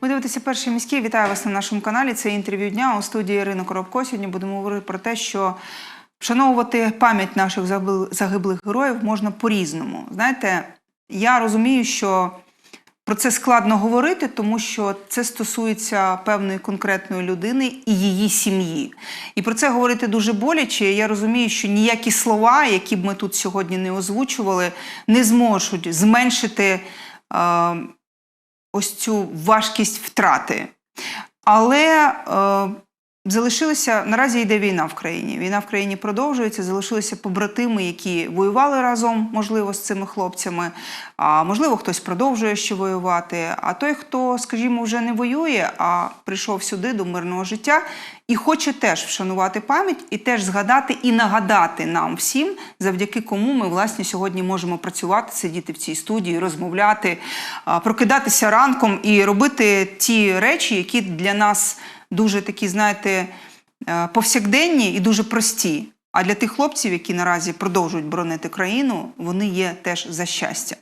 Ви дивитеся перший міський. Вітаю вас на нашому каналі. Це інтерв'ю дня у студії Ірина Коробко. Сьогодні будемо говорити про те, що вшановувати пам'ять наших загиблих героїв можна по-різному. Знаєте, я розумію, що про це складно говорити, тому що це стосується певної конкретної людини і її сім'ї. І про це говорити дуже боляче. Я розумію, що ніякі слова, які б ми тут сьогодні не озвучували, не зможуть зменшити. Е, ось цю важкість втрати. Але е, залишилися наразі йде війна в країні. Війна в країні продовжується. Залишилися побратими, які воювали разом, можливо, з цими хлопцями. А можливо, хтось продовжує ще воювати. А той, хто, скажімо, вже не воює, а прийшов сюди до мирного життя і хоче теж вшанувати пам'ять, і теж згадати і нагадати нам всім, завдяки кому ми власне сьогодні можемо працювати, сидіти в цій студії, розмовляти, прокидатися ранком і робити ті речі, які для нас дуже такі, знаєте, е, повсякденні і дуже прості. А для тих хлопців, які наразі продовжують боронити країну, вони є теж за щастя.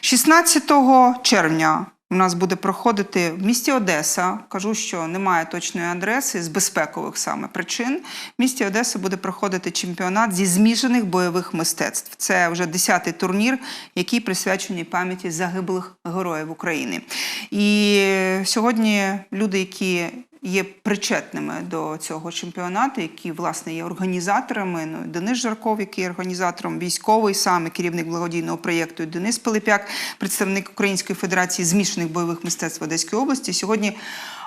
16 червня у нас буде проходити в місті Одеса. Кажу, що немає точної адреси з безпекових саме причин. В місті Одеса буде проходити чемпіонат зі змішаних бойових мистецтв. Це вже 10-й турнір, який присвячений пам'яті загиблих героїв України. І сьогодні люди, які є причетними до цього чемпіонату, які власне є організаторами. Ну, Денис Жарков, який є організатором, військовий саме керівник благодійного проєкту, Денис Пилипяк, представник Української федерації змішаних бойових мистецтв в Одеській області. Сьогодні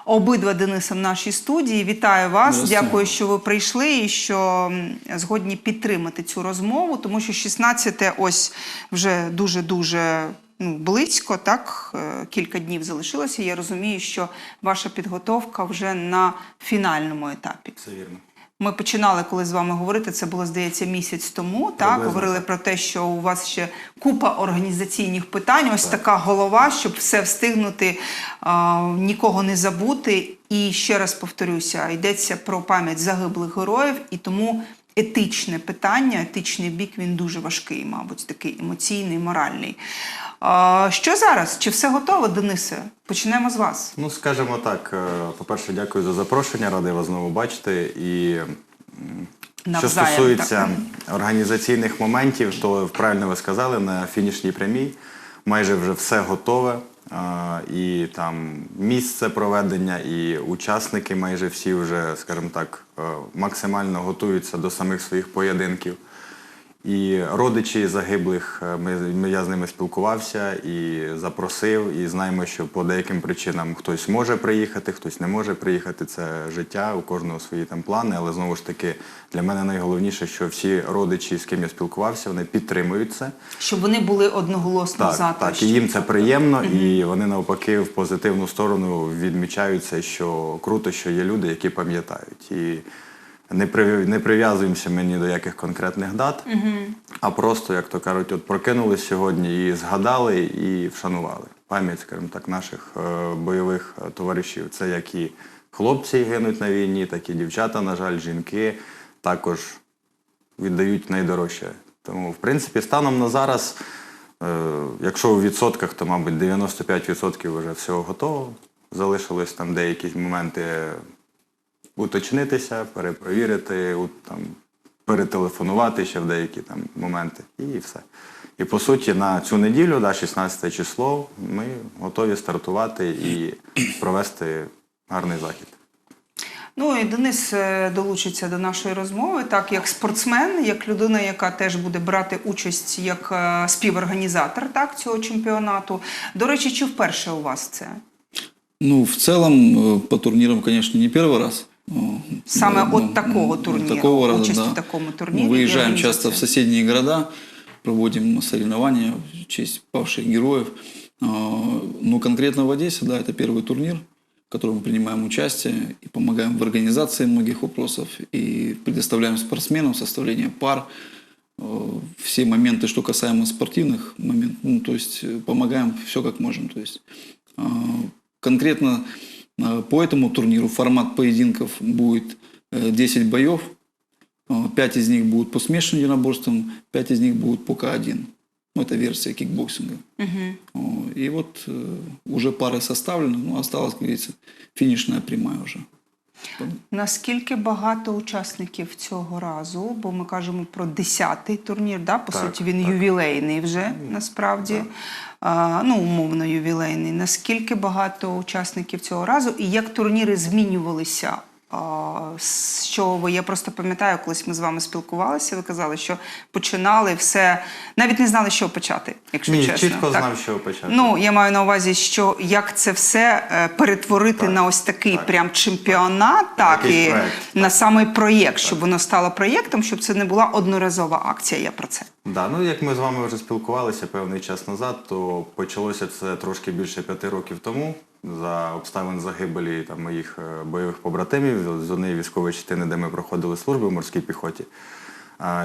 обидва Дениса в нашій студії. Вітаю вас! Дякую, що ви прийшли і що згодні підтримати цю розмову, тому що 16 ось вже дуже дуже. Ну, близько, так е, кілька днів залишилося. Я розумію, що ваша підготовка вже на фінальному етапі. Це вірно. Ми починали коли з вами говорити. Це було здається місяць тому. Так Приблизно говорили про те, що у вас ще купа організаційних питань. Ось така голова, щоб все встигнути, а, нікого не забути. І ще раз повторюся: йдеться про пам'ять загиблих героїв, і тому етичне питання, етичний бік він дуже важкий, мабуть, такий емоційний, моральний. Що зараз? Чи все готово, Денисе? Почнемо з вас. Ну, скажімо так, е, по-перше, дякую за запрошення, радий вас знову бачити. І м, що стосується так. організаційних моментів, то правильно ви сказали, на фінішній прямій майже вже все готове. І там місце проведення, і учасники майже всі вже, скажімо так, е, максимально готуються до самих своїх поєдинків. І родичі загиблих, е, ми, я з ними спілкувався і запросив, і знаємо, що по деяким причинам хтось може приїхати, хтось не може приїхати. Це життя, у кожного свої там плани. Але знову ж таки, для мене найголовніше, що всі родичі, з ким я спілкувався, вони підтримують це. Щоб вони були одноголосно за Так, те, так, і їм це приємно, і вони навпаки в позитивну сторону відмічають це, що круто, що є люди, які пам'ятають. І не, при, не прив'язуємося ми ні до яких конкретних дат, а просто, як то кажуть, от прокинулись сьогодні і згадали, і вшанували пам'ять, скажімо так, наших е, бойових е, товаришів. Це як і хлопці гинуть на війні, так і дівчата, на жаль, жінки також віддають найдорожче. Тому, в принципі, станом на зараз, е, якщо у відсотках, то, мабуть, 95% вже всього готово. Залишились там деякі моменти уточнитися, перепровірити, там, перетелефонувати ще в деякі там моменти, і все. І по суті, на цю неділю, да, 16 число, ми готові стартувати і провести гарний захід. Ну і Денис е, долучиться до нашої розмови, так як спортсмен, як людина, яка теж буде брати участь як е, співорганізатор так, цього чемпіонату. До речі, чи вперше у вас це? Ну, в целом, э, по турнирам, конечно, не первый раз. Ну, Саме да, от ну, такого ну, турніру, такого раза, участь да. в такому Мы турнірі. і выезжаем часто в організація. соседние города, проводим соревнования в честь павших героев. А, Ну, конкретно в Одессе, да, это первый турнир, в котором мы принимаем участие и помогаем в организации многих вопросов, и предоставляем спортсменам составление пар, э, все моменты, что касаемо спортивных моментов, ну, то есть э, помогаем все как можем. То есть а, конкретно а, по этому турниру формат поединков будет э, 10 боев, 5 из них будут по смешанным единоборствам, 5 из них будут по К1. Ну, это версия кикбоксинга. О, И вот э, уже пары составлены, ну, осталась, как говорится, финишная прямая уже. Наскільки багато учасників цього разу? Бо ми кажемо про 10-й турнір, да? по Так, суті, він так. ювілейний вже насправді. А, ну, умовно ювілейний. Наскільки багато учасників цього разу і як турніри змінювалися? З чого ви? Я просто пам'ятаю, колись ми з вами спілкувалися, ви казали, що починали все, навіть не знали, що почати, якщо Ні, чесно. чітко так? знав, що почати. Ну, я маю на увазі, що як це все е, перетворити Так, на ось такий так. прям чемпіонат, так Якийсь і проект, на самий проєкт, щоб воно стало проєктом, щоб це не була одноразова акція. Я про це. Да, ну як ми з вами вже спілкувалися певний час назад, то почалося це трошки більше п'яти років тому. За обставин загибелі там, моїх е, бойових побратимів з однієї військової частини, де ми проходили службу в морській піхоті.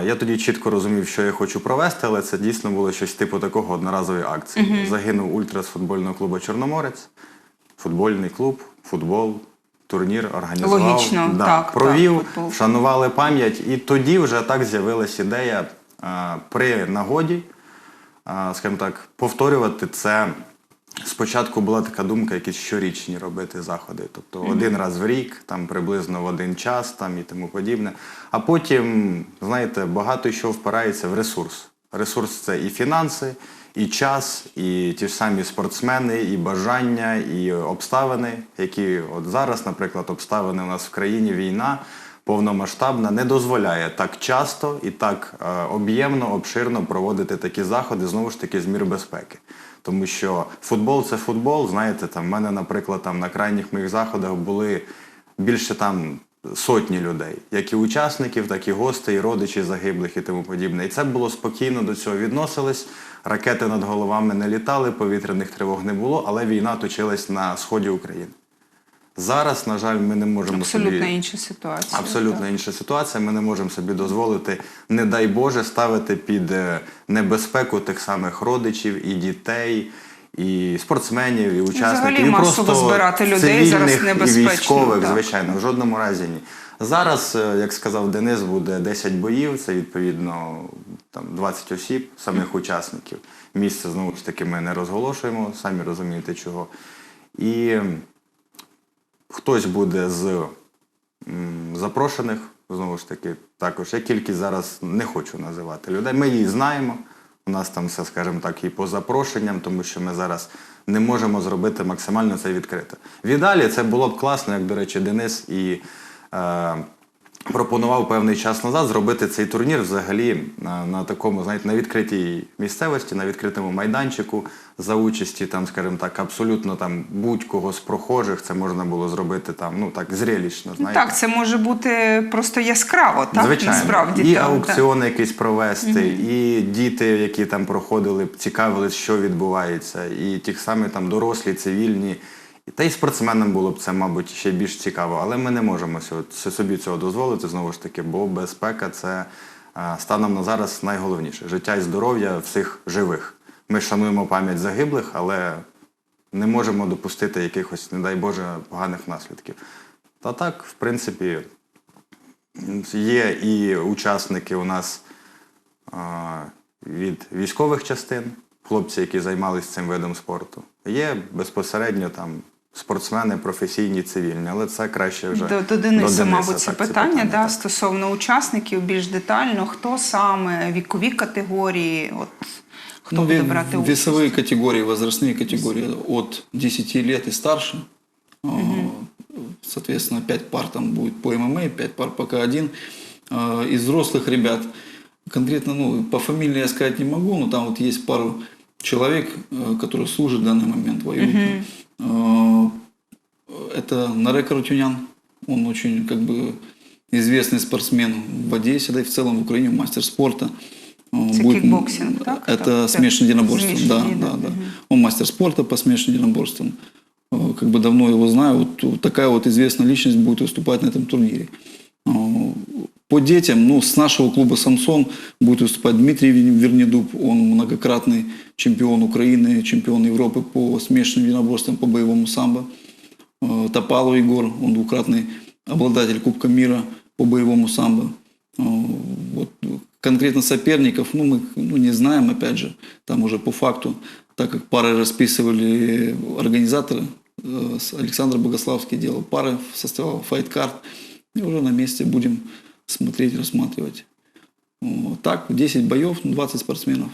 Я тоді чітко розумів, що я хочу провести, але це дійсно було щось типу такого одноразової акції. Загинув ультра з футбольного клубу Чорноморець, футбольний клуб, футбол, турнір організував. Логічно, да, так, провів, так, футбол. вшанували пам'ять. І тоді вже так з'явилася ідея а, при нагоді, а, скажімо так, повторювати це. Спочатку була така думка, якісь щорічні робити заходи, тобто один раз в рік, там приблизно в один час там і тому подібне. А потім, знаєте, багато що впирається в ресурс. Ресурс це і фінанси, і час, і ті ж самі спортсмени, і бажання, і обставини, які от зараз, наприклад, обставини у нас в країні війна повномасштабна не дозволяє так часто і так е, об'ємно, обширно проводити такі заходи, знову ж таки, з мір безпеки. Тому що футбол це футбол. Знаєте, там в мене, наприклад, там на крайніх моїх заходах були більше там сотні людей, як і учасників, так і гостей, і родичів загиблих і тому подібне. І це було спокійно до цього відносились. Ракети над головами не літали, повітряних тривог не було, але війна точилась на сході України. Зараз, на жаль, ми не можемо Абсолютно собі інша ситуація. Абсолютно так. інша ситуація. Ми не можемо собі дозволити, не дай Боже, ставити під е, небезпеку тих самих родичів і дітей, і спортсменів, і учасників. взагалі і масово просто збирати людей зараз небезпечно, І військових, так. звичайно, в жодному разі ні. Зараз, е, як сказав Денис, буде 10 боїв, це відповідно там 20 осіб, самих учасників. Місце знову ж таки ми не розголошуємо, самі розумієте чого. І хтось буде з запрошених, знову ж таки, також. Я кількість зараз не хочу називати людей. Ми її знаємо. У нас там все, скажімо так, і по запрошенням, тому що ми зараз не можемо зробити максимально це відкрито. В ідеалі це було б класно, як, до речі, Денис і е, пропонував певний час назад зробити цей турнір взагалі на, на такому, знаєте, на відкритій місцевості, на відкритому майданчику за участі, там, скажімо так, абсолютно там будь-кого з прохожих. Це можна було зробити там, ну так, зрелищно, Ну, знаєте. Так, це може бути просто яскраво, так? Звичайно, Насправді, і так, аукціони якісь провести, і діти, які там проходили, цікавились, що відбувається, і ті самі там дорослі, цивільні. Та й спортсменам було б це, мабуть, ще більш цікаво. Але ми не можемо собі цього дозволити знову ж таки, бо безпека це станом на зараз найголовніше життя і здоров'я всіх живих. Ми шануємо пам'ять загиблих, але не можемо допустити якихось, не дай Боже, поганих наслідків. Та так, в принципі, Є і учасники у нас від військових частин, хлопці, які займалися цим видом спорту. Є безпосередньо там спортсмени, професійні, цивільні, але це краще вже До, до Дениса, мабуть, це так, питання, да, так. стосовно учасників більш детально, хто саме, вікові категорії, от хто Ну, буде ве- брати участь. весовые категории, возрастные категории от 10 лет и старше. А, Соответственно, 5 пар там будет по ММА, 5 пар по К1. А, Из взрослых ребят, конкретно, ну, по фамилии я сказать не могу, но там вот есть пару человек, э, которые служат в данный момент, воюют. А, Это Нарек Рутюнян, он очень как бы известный спортсмен в Одессе, да и в целом в Украине, мастер спорта. А, Це будет- кикбоксинг, так? Это Так, смешанное единоборство, да, да, да, да. мгм. Он мастер спорта по смешанным единоборствам. Э, Как бы давно его знаю. Вот такая вот известная личность будет выступать на этом турнире. По детям, ну, с нашего клуба «Самсон» будет выступать Дмитрий Вер- Вернедуб. Он многократный чемпион Украины, чемпион Европы по смешанным единоборствам, по боевому самбо. Э, Топалов Егор, он двукратный обладатель Кубка мира по боевому самбо. Э, Вот конкретно соперников, ну, мы ну, не знаем, опять же, там уже по факту, так как пары расписывали организаторы, э, Александр Богославский делал пары, составлял файт-карт, и уже на месте будем смотреть, рассматривать. Вот. Так, 10 боев, 20 спортсменов.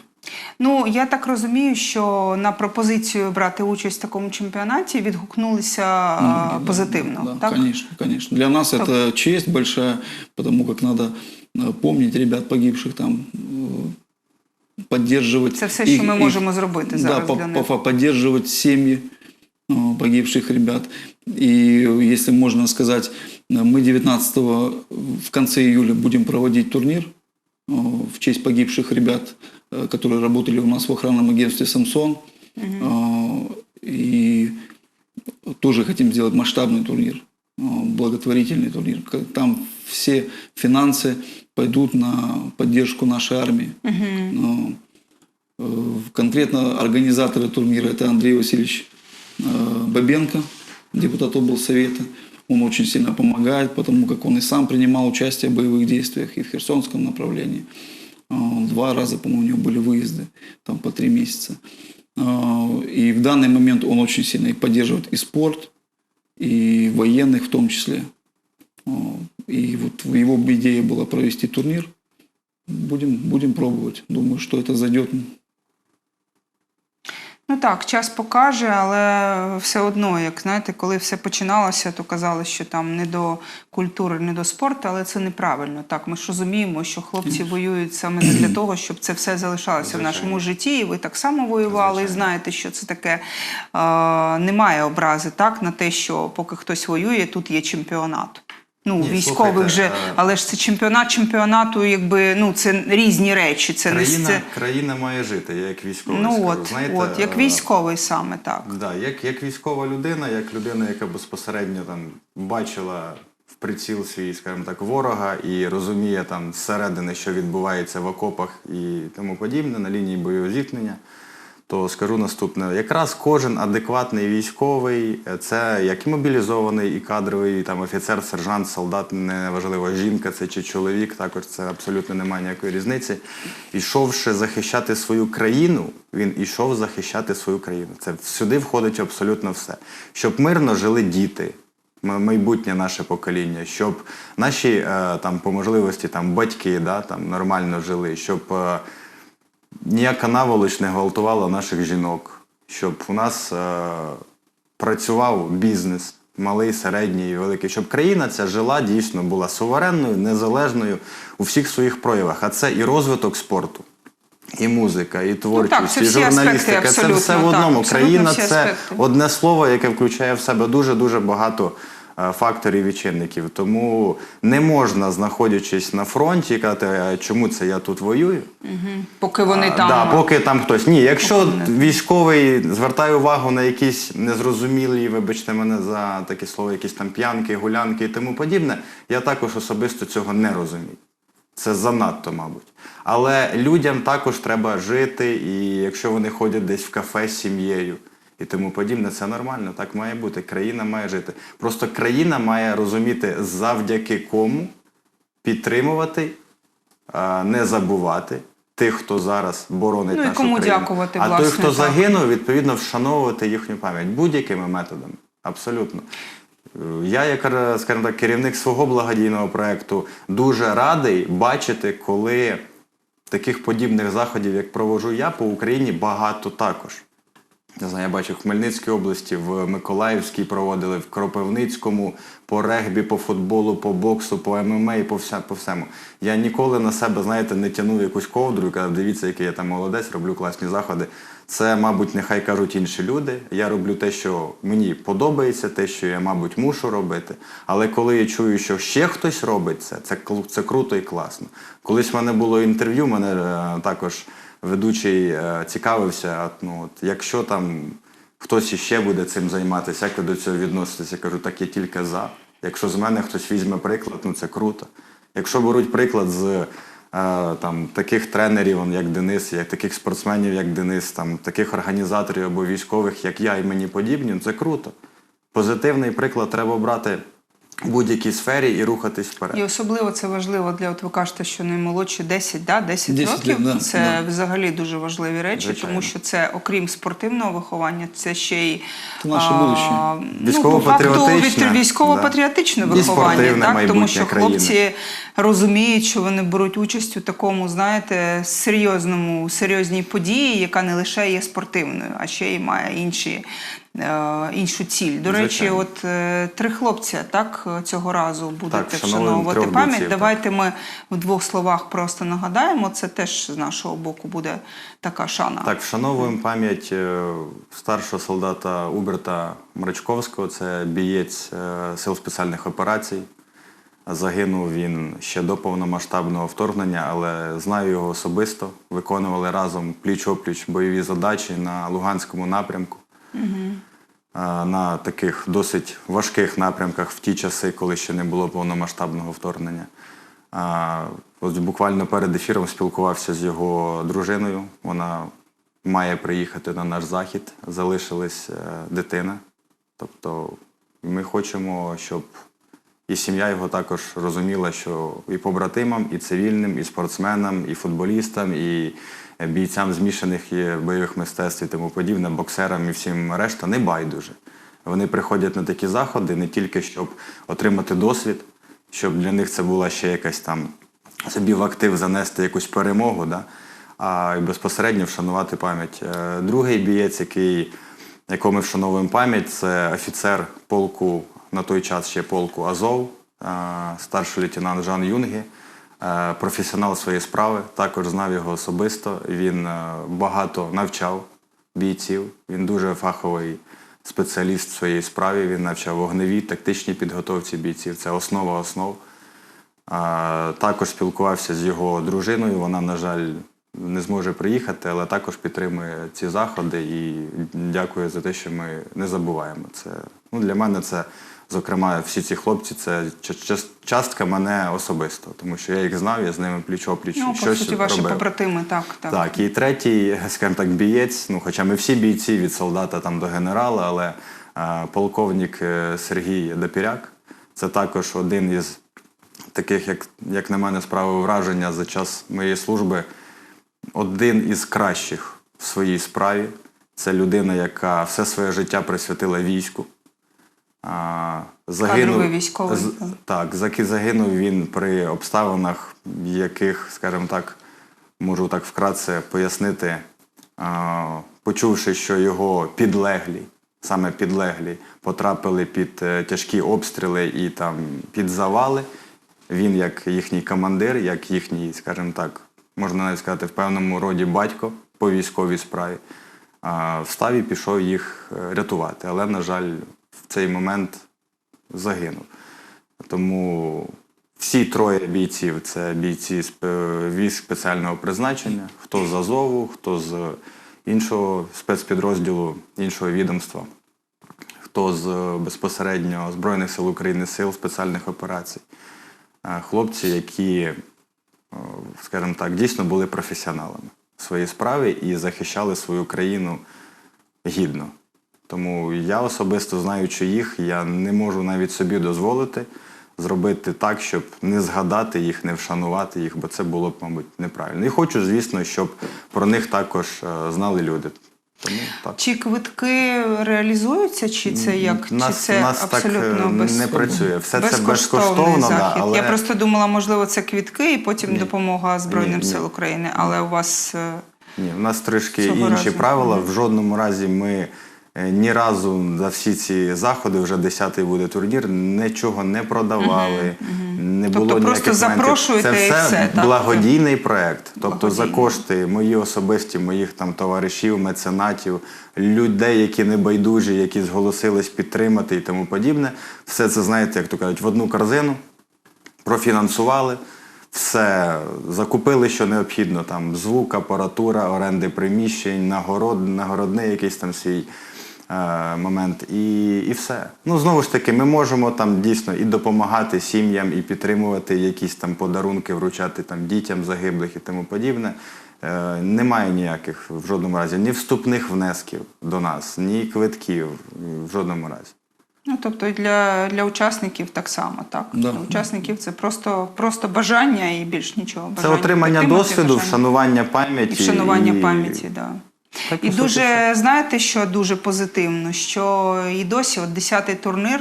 Ну я так розумію, що на пропозицію брати участь в такому чемпіонаті відгукнулися а, позитивно. Да, так? конечно, конечно. Для нас это честь большая, потому как надо э, помнить ребят погибших там, э, поддерживать. Це все, их- що ми их- можемо зробити да, зараз по- для них. по- поддерживать семьи э, погибших ребят. И если можно сказать, э, мы 19 в конце июля будем проводить турнир э, в честь погибших ребят, э, которые работали у нас в охранном агентстве «Самсон». Э, И тоже хотим сделать масштабный турнир, э, благотворительный турнир. Там все финансы пойдут на поддержку нашей армии. Э, Конкретно организаторы турнира это Андрей Васильевич э, Бабенко, депутат облсовета. Он очень сильно помогает, потому как он и сам принимал участие в боевых действиях и в Херсонском направлении. Э, Два раза, по-моему, у него были выезды, там по три месяца. Э, И в данный момент он очень сильно и поддерживает и спорт, и военных в том числе. Э, И вот его идея была провести турнир. Будем, будем пробовать. Думаю, что это зайдет. Ну так, час покаже, але все одно, як знаєте, коли все починалося, то казали, що там не до культури, не до спорту, але це неправильно. Так, ми ж розуміємо, що хлопці воюють саме не для того, щоб це все залишалося в нашому житті. І ви так само воювали, і знаєте, що це таке. Е, немає образи так на те, що поки хтось воює, тут є чемпіонат. Ну, Ні, військових слухайте, же, е, але ж це чемпіонат чемпіонату, якби ну це різні речі. Це не Країна, це. країна має жити, я як військовий Ну скажу. от, Знаєте, от, як е, військовий саме так. Да, як, як військова людина, як людина, яка безпосередньо там бачила в приціл свій, скажімо так, ворога і розуміє там зсередини, що відбувається в окопах і тому подібне на лінії бойового зіткнення, то скажу наступне: якраз кожен адекватний військовий, це як і мобілізований, і кадровий, там офіцер, сержант, солдат, неважливо, жінка це чи чоловік, також це абсолютно немає ніякої різниці. Ішовши захищати свою країну, він ішов захищати свою країну. Це сюди входить абсолютно все. Щоб мирно жили діти, майбутнє наше покоління, щоб наші е, там по можливості там батьки да, там нормально жили, щоб е, ніяка наволоч не гвалтувала наших жінок, щоб у нас е, працював бізнес, малий, середній і великий, щоб країна ця жила дійсно була суверенною, незалежною у всіх своїх проявах. А це і розвиток спорту. І музика, і творчість, Ну це і аспекти журналістика. Це все в одному. Країна це аспекти. одне слово, яке включає в себе дуже-дуже багато е, факторів і чинників. Тому не можна, знаходячись на фронті, казати, «А чому це я тут воюю. Поки вони А, там. Да, поки там хтось. Ні, якщо військовий звертає увагу на якісь незрозумілі, вибачте мене за таке слово, якісь там п'янки, гулянки і тому подібне, я також особисто цього не розумію. Це занадто, мабуть. Але людям також треба жити, і якщо вони ходять десь в кафе з сім'єю і тому подібне, це нормально, так має бути. Країна має жити. Просто країна має розуміти, завдяки кому підтримувати, не забувати тих, хто зараз боронить Ну, і нашу кому країну. дякувати, а той, хто так. загинув, відповідно, вшановувати їхню пам'ять будь-якими методами. Абсолютно. Я, як скажімо так, керівник свого благодійного проєкту, дуже радий бачити, коли таких подібних заходів, як проводжу я, по Україні багато також. Не знаю, я бачив в Хмельницькій області, в Миколаївській проводили, в Кропивницькому, по регбі, по футболу, по боксу, по ММА по, вся, по всьому. Я ніколи на себе, знаєте, не тягнув якусь ковдру і казав, дивіться, який я там молодець, роблю класні заходи. Це, мабуть, нехай кажуть інші люди. Я роблю те, що мені подобається, те, що я, мабуть, мушу робити. Але коли я чую, що ще хтось робить це, це, це круто і класно. Колись в мене було інтерв'ю, мене е, також ведучий е, цікавився, ну, от, якщо там хтось іще буде цим займатися, як ви до цього відноситесь? Я кажу, так я тільки за. Якщо з мене хтось візьме приклад, ну це круто. Якщо беруть приклад з е, там, таких тренерів, як Денис, як таких спортсменів, як Денис, там, таких організаторів або військових, як я і мені подібні, ну, це круто. Позитивний приклад треба брати в будь-якій сфері і рухатись вперед. І особливо це важливо для, от ви кажете, що наймолодші 10, да? 10, 10 років. да, це да. взагалі дуже важливі речі, Звичайно. тому що це, окрім спортивного виховання, це ще й Це наше будуще. ну, Військово-патріотичне, да. І виховання, так? тому що країни. хлопці розуміють, що вони беруть участь у такому, знаєте, серйозному, серйозній події, яка не лише є спортивною, а ще й має інші. е, Іншу ціль. До речі, от е, три хлопця так цього разу будете Так, вшановувати пам'ять. бійців, так. Давайте ми в двох словах просто нагадаємо. Це теж з нашого боку буде така шана. Так, вшановуємо пам'ять е, старшого солдата Уберта Мрачковського. Це бієць сил спеціальних операцій. Загинув він ще до повномасштабного вторгнення, але знаю його особисто. Виконували разом пліч-опліч бойові задачі на Луганському напрямку. Е, На таких досить важких напрямках в ті часи, коли ще не було повномасштабного вторгнення. Ось буквально перед ефіром спілкувався з його дружиною. Вона має приїхати на наш захід. Залишилась е, дитина. Тобто ми хочемо, щоб і сім'я його також розуміла, що і побратимам, і цивільним, і спортсменам, і футболістам, і бійцям змішаних бойових мистецтв і тому подібне, боксерам і всім решта не байдуже. Вони приходять на такі заходи не тільки щоб отримати досвід, щоб для них це була ще якась там собі в актив занести якусь перемогу, да? а й безпосередньо вшанувати пам'ять. Е, Другий бієць, який, якого ми вшановуємо пам'ять, це офіцер полку, на той час ще полку Азов, е, старший лейтенант Жан Юнгі, е, професіонал своєї справи, також знав його особисто. Він е, багато навчав бійців, він дуже фаховий спеціаліст в своїй справі. Він навчав вогневій, тактичній підготовці бійців. Це основа основ. Також спілкувався з його дружиною. Вона, на жаль, не зможе приїхати, але також підтримує ці заходи і дякує за те, що ми не забуваємо. Це ну, для мене це, зокрема, всі ці хлопці, це ча- ча- частка мене особисто, тому що я їх знав, я з ними пліч-опліч Ну, по щось суті, ваші робив. побратими, так, так. Так, і третій, скажімо так, бієць. Ну, хоча ми всі бійці від солдата там до генерала, але е, полковник е, Сергій Допіряк це також один із таких, як, як на мене, справив враження за час моєї служби. Один із кращих в своїй справі. Це людина, яка все своє життя присвятила війську. Кадровий військовий, так. загинув він при обставинах, яких, скажімо так, можу так вкратце пояснити, почувши, що його підлеглі, саме підлеглі, потрапили під е, тяжкі обстріли і там під завали. Він, як їхній командир, як їхній, скажімо так, можна навіть сказати, в певному роді батько по військовій справі, встав і пішов їх е, рятувати. Але, на жаль, в цей момент загинув. Тому всі троє бійців це бійці спе- військ спеціального призначення, хто з Азову, хто з іншого спецпідрозділу, іншого відомства, хто з е, безпосередньо Збройних сил України, сил спеціальних операцій. Е, Хлопці, які, е, скажімо так, дійсно були професіоналами в своїй справі і захищали свою країну гідно. Тому я особисто знаючи їх, я не можу навіть собі дозволити зробити так, щоб не згадати їх, не вшанувати їх, бо це було б, мабуть, неправильно. І хочу, звісно, щоб про них також е, знали люди. Тому так. Чи квитки реалізуються, чи це як? Нас- чи це нас абсолютно е, без... не працює. Все це безкоштовно, да, але- Я просто думала, можливо, це квітки і потім Ні. допомога Збройним Ні, ні. сил України. Але у вас е, Ні, у нас трішки інші разу. правила. В жодному разі ми е, ні разу за всі ці заходи, вже десятий буде турнір, нічого не продавали. Не Тобто було просто ніяких моментів. запрошуєте Це і все, все, так? благодійний проект. Тобто за кошти мої особисті, моїх там товаришів, меценатів, людей, які не байдужі, які зголосились підтримати і тому подібне. Все це, знаєте, як то кажуть, в одну корзину профінансували, все закупили, що необхідно, там звук, апаратура, оренди приміщень, нагород, нагородний якийсь там свій е, момент, і, і все. Ну, знову ж таки, ми можемо там дійсно і допомагати сім'ям, і підтримувати якісь там подарунки, вручати там дітям загиблих і тому подібне. Е, немає ніяких в жодному разі ні вступних внесків до нас, ні квитків в жодному разі. Ну, тобто для, для учасників так само, так? Да. Для учасників це просто, просто бажання і більш нічого. Бажання Це отримання досвіду, бажання. вшанування пам'яті. І вшанування і- пам'яті, да. Так, І дуже, знаєте, що дуже позитивно, що і досі, от 10-й турнір,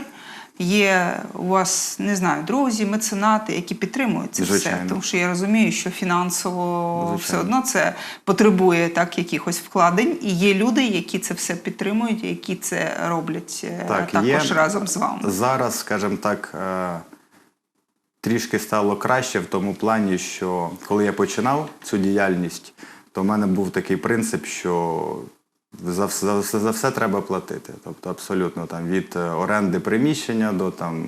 є у вас, не знаю, друзі, меценати, які підтримують це все. Тому що я розумію, що фінансово Звичайно. все одно це потребує так якихось вкладень. І є люди, які це все підтримують, які це роблять е, Так, також є. разом з вами. Зараз, скажімо так, е, трішки стало краще в тому плані, що коли я починав цю діяльність, то в мене був такий принцип, що за все, за все, за все треба платити. Тобто абсолютно там від е, оренди приміщення до там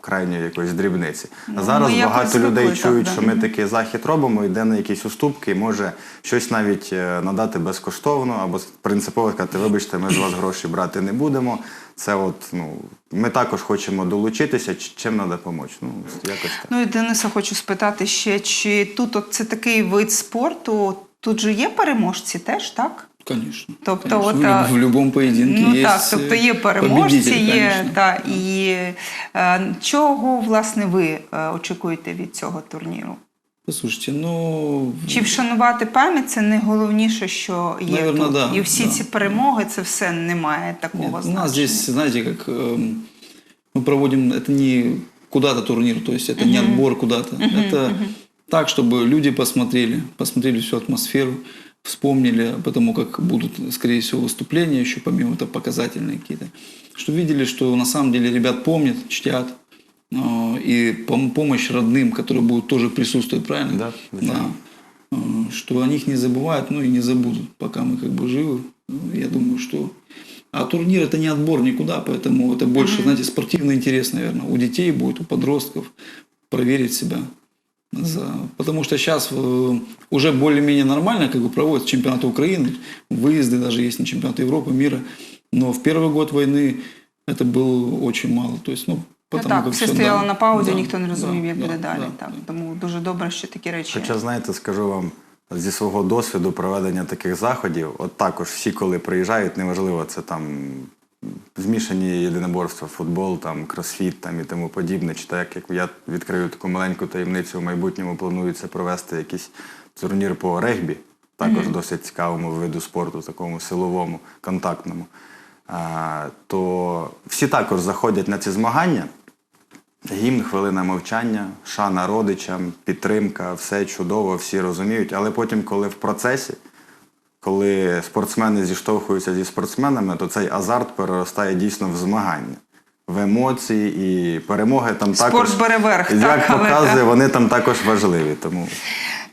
крайньої якоїсь дрібниці. Ну, А зараз багато людей так, чують, да. що ми такий захід робимо, йде на якісь уступки, і може щось навіть е, надати безкоштовно, або принципово сказати, вибачте, ми з вас гроші брати не будемо. Це от, ну, ми також хочемо долучитися, чим треба допомогти. Ну, якось так. Ну і Дениса хочу спитати ще, чи тут от це такий вид спорту, тут же є переможці теж, так? Конечно. Тобто, конечно. от, в, а, люб- в любом поединке Ну есть так, тобто є переможці, победитель, є конечно. та, і е, чого власне ви е, очікуєте від цього турніру? Послушайте, ну... Чи вшанувати пам'ять це найголовніше, що є Наверно, тут? да, і всі да. ці перемоги, це все не має такого Нет, у значення. нас здесь, знаете, как эм, мы проводим, это не куда-то турнир, то есть это не отбор куда-то. Это так, чтобы люди посмотрели, посмотрели всю атмосферу, вспомнили, потому как будут, скорее всего, выступления еще, помимо этого, показательные какие-то. Что видели, что на самом деле ребят помнят, чтят, э, и пом- помощь родным, которые будут тоже присутствовать, правильно? Да. Да. Э, Что о них не забывают, ну и не забудут, пока мы как бы живы. Ну, Я думаю, что... А турнир это не отбор никуда, поэтому это больше, знаете, спортивный интерес, наверное. У детей будет, у подростков проверить себя. За... Потому что сейчас уже более-менее нормально как бы проводятся чемпионаты Украины, выезды даже есть на чемпионаты Европы, мира. Но в первый год войны это было очень мало. То есть, ну, Ну, потому так, как все всё, стояло да, на паузі, да, ніхто не розумів, да, як буде да, далі. да, так. да. Тому дуже добре, що такі речі. Хоча, знаєте, скажу вам зі свого досвіду проведення таких заходів, от також всі, коли приїжджають, неважливо, це там змішані єдиноборства, футбол, там, кросфіт там, і тому подібне. Чи так, як я відкрию таку маленьку таємницю, в майбутньому планується провести якийсь турнір по регбі, також досить цікавому виду спорту, такому силовому, контактному. А, то всі також заходять на ці змагання. Гімн, хвилина мовчання, шана родичам, підтримка, все чудово, всі розуміють. Але потім, коли в процесі, коли спортсмени зіштовхуються зі спортсменами, то цей азарт переростає дійсно в змагання, в емоції і перемоги там Спорт також. бере верх, як так, але показує, вони там також важливі. Тому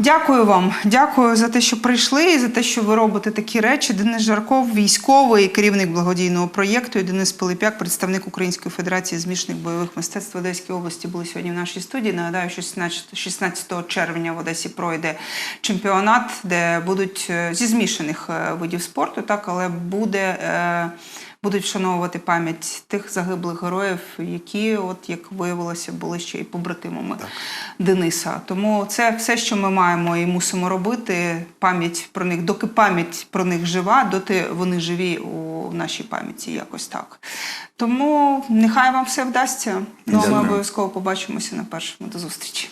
Дякую вам. Дякую за те, що прийшли, і за те, що ви робите такі речі. Денис Жарков, військовий, керівник благодійного проєкту, і Денис Пилипяк, представник Української федерації змішаних бойових мистецтв в Одеській області, були сьогодні в нашій студії. Нагадаю, що 16 16 червня в Одесі пройде чемпіонат, де будуть е, зі змішаних е, видів спорту, так, але буде. Будуть вшановувати пам'ять тих загиблих героїв, які, от як виявилося, були ще й побратимами Дениса. Тому це все, що ми маємо і мусимо робити. Пам'ять про них, доки пам'ять про них жива, доти вони живі у нашій пам'яті, якось так. Тому нехай вам все вдасться. Ну ми обов'язково побачимося на першому. До зустрічі.